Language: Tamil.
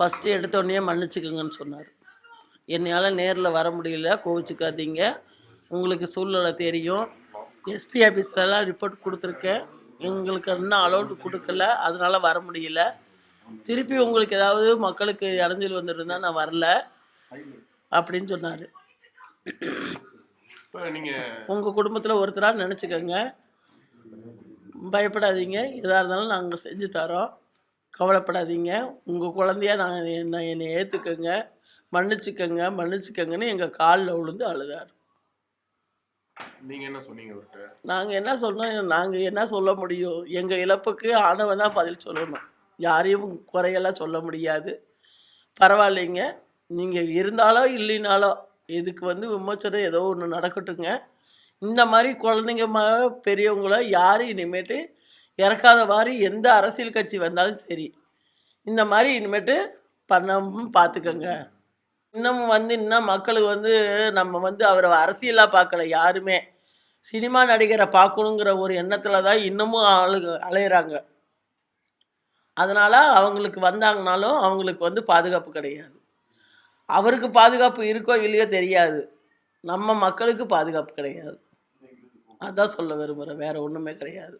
ஃபஸ்ட்டு எடுத்தோடனே மன்னிச்சுக்கோங்கன்னு சொன்னார். என்னையால் நேரில் வர முடியல கோவிச்சுக்காதீங்க. உங்களுக்கு சூழ்நிலை தெரியும். எஸ்பி ஆஃபீஸ்லலாம் ரிப்போர்ட் கொடுத்துருக்கேன். எங்களுக்கு இன்னும் அலோட் கொடுக்கல அதனால வர முடியல. திருப்பி உங்களுக்கு ஏதாவது மக்களுக்கு இடைஞ்சல் வந்துருந்தா நான் வரல அப்படின்னு சொன்னார். இப்போ நீங்க உங்கள் குடும்பத்தில் ஒருத்தராக நினச்சிக்கோங்க. பயப்படாதீங்க. எதாக இருந்தாலும் நாங்கள் செஞ்சு தரோம். கவலைப்படாதீங்க. உங்கள் குழந்தைய நாங்கள் என்ன என்னை ஏற்றுக்கங்க மன்னிச்சுக்கங்க மன்னிச்சுக்கங்கன்னு எங்கள் காலில் விழுந்து அழுதார். நீங்க என்ன சொன்னீங்க நாங்கள் என்ன சொன்னோம்? நாங்கள் என்ன சொல்ல முடியும்? எங்கள் இழப்புக்கு ஆணவன் தான் பதில் சொல்லணும். யாரையும் குறையெல்லாம் சொல்ல முடியாது. பரவாயில்லைங்க. நீங்கள் இருந்தாலோ இல்லைனாலோ இதுக்கு வந்து விமோச்சனம் ஏதோ ஒன்று நடக்கட்டுங்க. இந்த மாதிரி குழந்தைங்க பெரியவங்கள யாரும் இனிமேட்டு இறக்காத மாதிரி எந்த அரசியல் கட்சி வந்தாலும் சரி. இந்த மாதிரி இனிமேட்டு பண்ணாமல் பார்த்துக்கோங்க. இன்னமும் வந்து இன்னும் மக்களுக்கு வந்து நம்ம வந்து அவரை அரசியலாக பார்க்கல யாருமே. சினிமா நடிகரை பார்க்கணுங்கிற ஒரு எண்ணத்தில் தான் இன்னமும் ஆளுங்க அலையிறாங்க. அதனால் அவங்களுக்கு வந்தாங்கனாலும் அவங்களுக்கு வந்து பாதுகாப்பு கிடையாது. அவருக்கு பாதுகாப்பு இருக்கோ இல்லையோ தெரியாது. நம்ம மக்களுக்கு பாதுகாப்பு கிடையாது. அதான் சொல்ல விரும்புகிறேன் வேறு ஒன்றுமே கிடையாது.